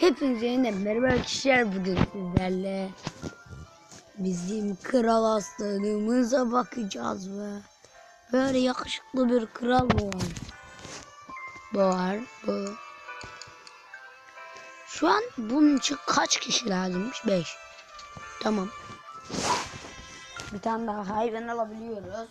Hepinize yeniden merhaba kişiler bugün sizlerle bizim kral aslanımıza bakacağız ve böyle yakışıklı bir kral mı var? Var bu. Şu an bunun için kaç kişi lazımmış? 5. Tamam. Bir tane daha hayvan alabiliyoruz.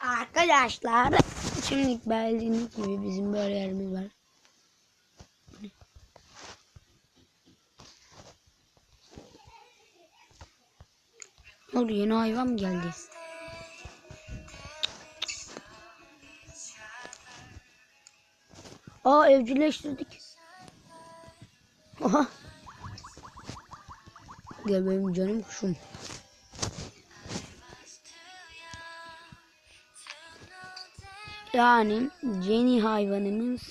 Arkadaşlar şimdi bildiğiniz gibi bizim böyle yerimiz var. Ne oldu yeni hayvan mı geldi? Aa evcilleştirdik. Oha. Gel benim canım kuşum. Yani Jenny hayvanımız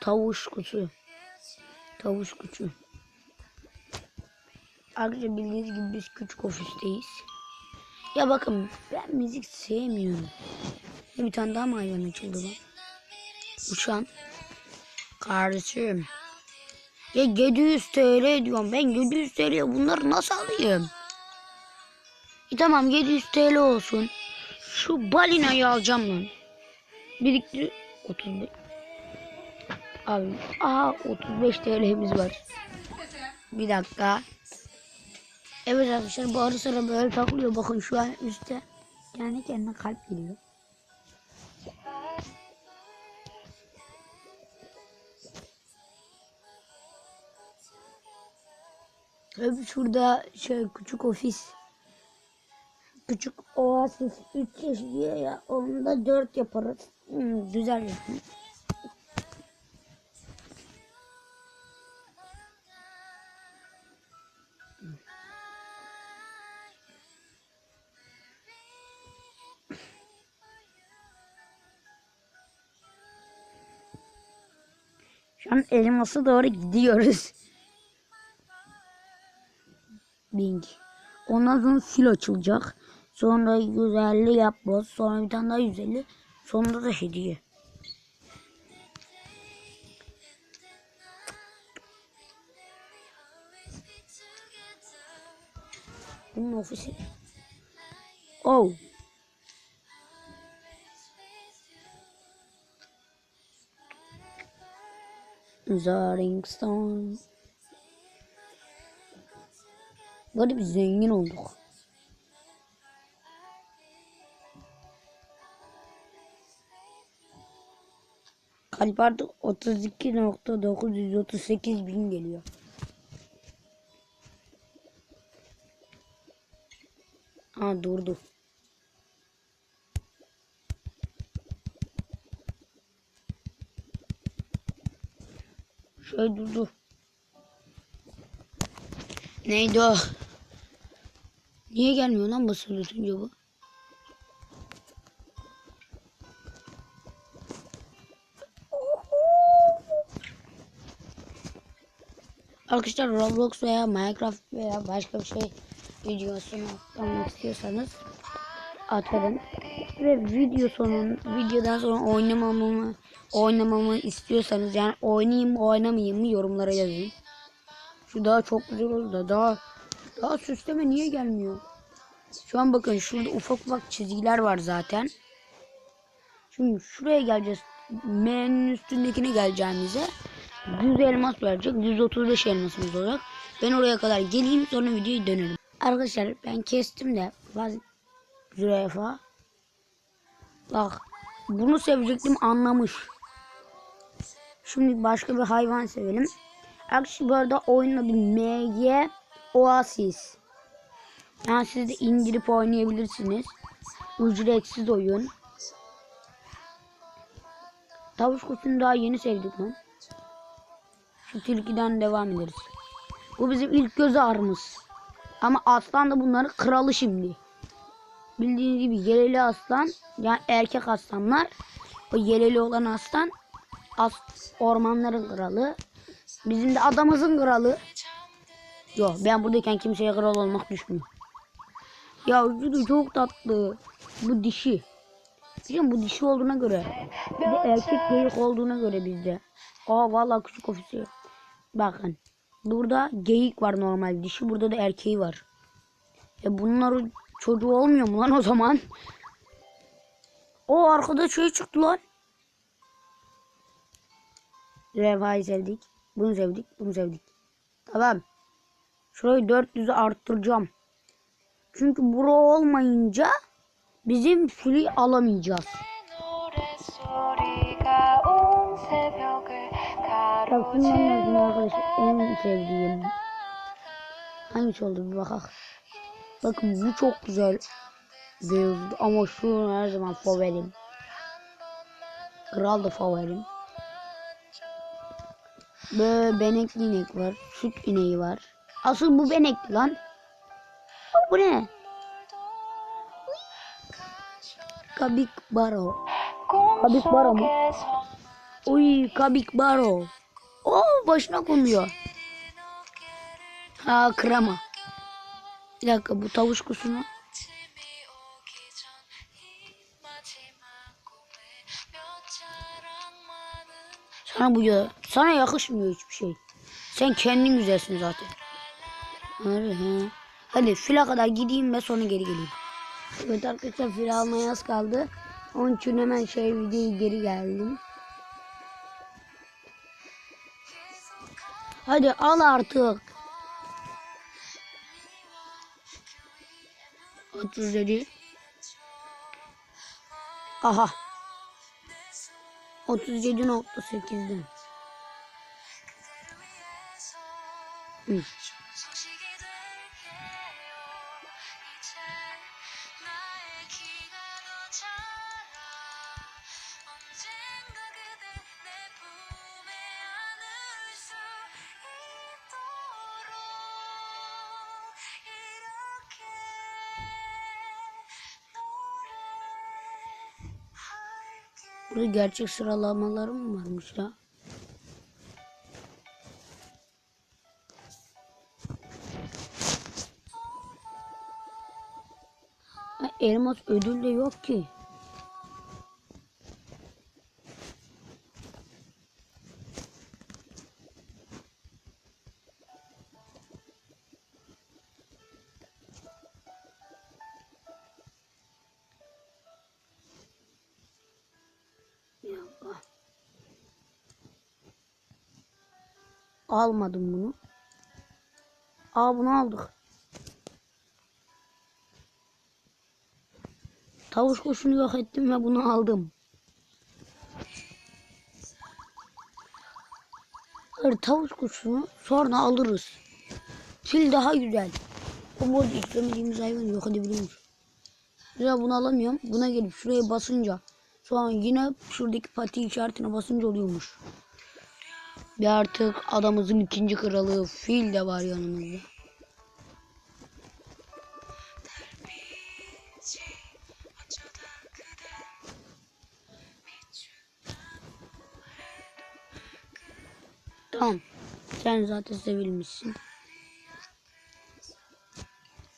tavuş kuşu. Tavuş kuşu. Arkadaşlar bildiğiniz gibi biz küçük ofisteyiz. Ya bakın ben müzik sevmiyorum. Bir tane daha mı hayvan açıldı lan? Uçan. Kardeşim. Ya 700 TL diyorum. Ben 700 TL bunları nasıl alayım? E tamam 700 TL olsun. Şu balinayı alacağım lan. Biriktir 35. Abi aha 35 TL'miz var. Bir dakika. Evet arkadaşlar bu ara sıra böyle takılıyor. Bakın şu an üstte kendi kendine kalp geliyor. Tabii şurada şey küçük ofis. Küçük oasis 3 yaş ya. Onu da 4 yaparız. Hmm, güzel yani. Şu an elması doğru gidiyoruz. Bing. Ondan sonra fil açılacak. Sonra 150 yapboz. Sonra bir tane daha 150. Sonunda da hediye. Bunun ofisi. Oh. Zaring Stone. Garip zengin olduk. Kalp artık 32.938 bin geliyor. Ha durdu. Şöyle durdu. Neydi o? Niye gelmiyor lan basılı tutunca bu? Arkadaşlar Roblox veya Minecraft veya başka bir şey videosunu atmak istiyorsanız atarım. Ve video sonun videodan sonra oynamamamı oynamamı istiyorsanız yani oynayayım mı oynamayayım mı yorumlara yazın. Şu daha çok güzel oldu da daha daha süsleme niye gelmiyor? Şu an bakın şurada ufak ufak çizgiler var zaten. Şimdi şuraya geleceğiz. M'nin üstündekine geleceğimize 100 elmas verecek. 135 elmasımız olacak. Ben oraya kadar geleyim sonra videoyu dönerim. Arkadaşlar ben kestim de bazı zürafa. Bak bunu sevecektim anlamış. Şimdi başka bir hayvan sevelim. Arkadaşlar bu arada oyunun MG Oasis. Yani siz de indirip oynayabilirsiniz. Ücretsiz oyun. Tavus kuşunu daha yeni sevdik lan. Şu tilkiden devam ederiz. Bu bizim ilk göz ağrımız. Ama aslan da bunların kralı şimdi. Bildiğiniz gibi yeleli aslan yani erkek aslanlar o yeleli olan aslan as ormanların kralı. Bizim de adamızın kralı. Yok ben buradayken kimseye kral olmak düşmüyor. Ya da çok tatlı. Bu dişi. göstereceğim. Bu dişi olduğuna göre. Bir de erkek geyik olduğuna göre bizde. Aa vallahi küçük ofisi. Bakın. Burada geyik var normal dişi. Burada da erkeği var. E bunların çocuğu olmuyor mu lan o zaman? O arkada şey çıktı lan. Reva'yı sevdik. Bunu sevdik. Bunu sevdik. Tamam. Şurayı 400'e arttıracağım. Çünkü bura olmayınca bizim sülü alamayacağız. Bakın arkadaşlar en sevdiğim. Hangisi oldu bir bakak. Bakın bu çok güzel. Ama şu her zaman favorim. Kral da favorim. Böyle benekli inek var. Süt ineği var. Asıl bu benekli lan. Bu ne? Kabik Baro. Kabik Baro mu? Uy Kabik Baro. Oo başına konuyor. Ha krema. Bir dakika bu tavuş kusunu. Sana bu ya sana yakışmıyor hiçbir şey. Sen kendin güzelsin zaten. He. Hadi file kadar gideyim ve sonra geri geleyim. Evet arkadaşlar file almaya az kaldı. Onun için hemen şey videoyu geri geldim. Hadi al artık. 37 Aha 37.8'den 응. Burada gerçek sıralamalarım varmış ya. Elmas ödül de yok ki. Almadım bunu. Aa bunu aldık. Tavus kuşunu yok ettim ve bunu aldım. Hayır tavus kuşunu sonra alırız. Fil daha güzel. O arada istemediğimiz hayvanı yok edebiliyormuş. Ya bunu alamıyorum. Buna gelip şuraya basınca sonra yine şuradaki pati işaretine basınca oluyormuş. Bir artık adamımızın ikinci kralı fil de var yanımızda. Tamam. Sen zaten sevilmişsin.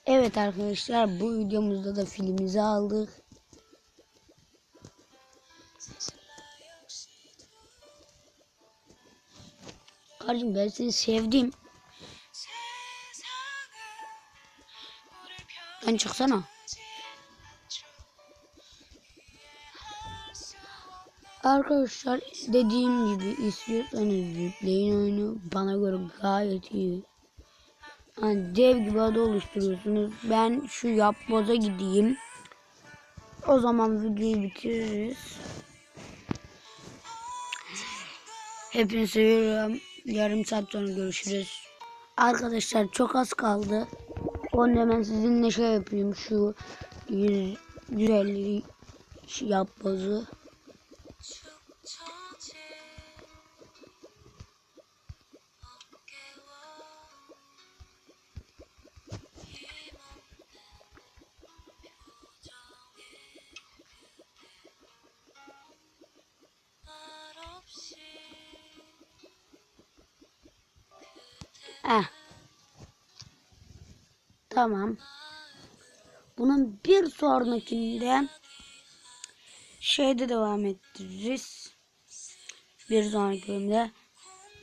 Evet arkadaşlar bu videomuzda da filmimizi aldık. Kardeşim ben seni sevdim. Sen çıksana. Arkadaşlar dediğim gibi istiyorsanız yükleyin oyunu. Bana göre gayet iyi. Yani dev gibi adı oluşturuyorsunuz. Ben şu yapboza gideyim. O zaman videoyu bitiririz. Hepinizi seviyorum. Yarım saat sonra görüşürüz. Arkadaşlar çok az kaldı. Onu hemen sizinle şey yapayım. Şu 100, 150 yapbozu. Eh. Tamam. Bunun bir sonrakinde şeyde devam ettiririz. Bir sonraki bölümde.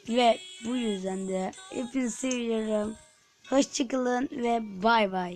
Ve bu yüzden de hepinizi seviyorum. Hoşçakalın ve bay bay.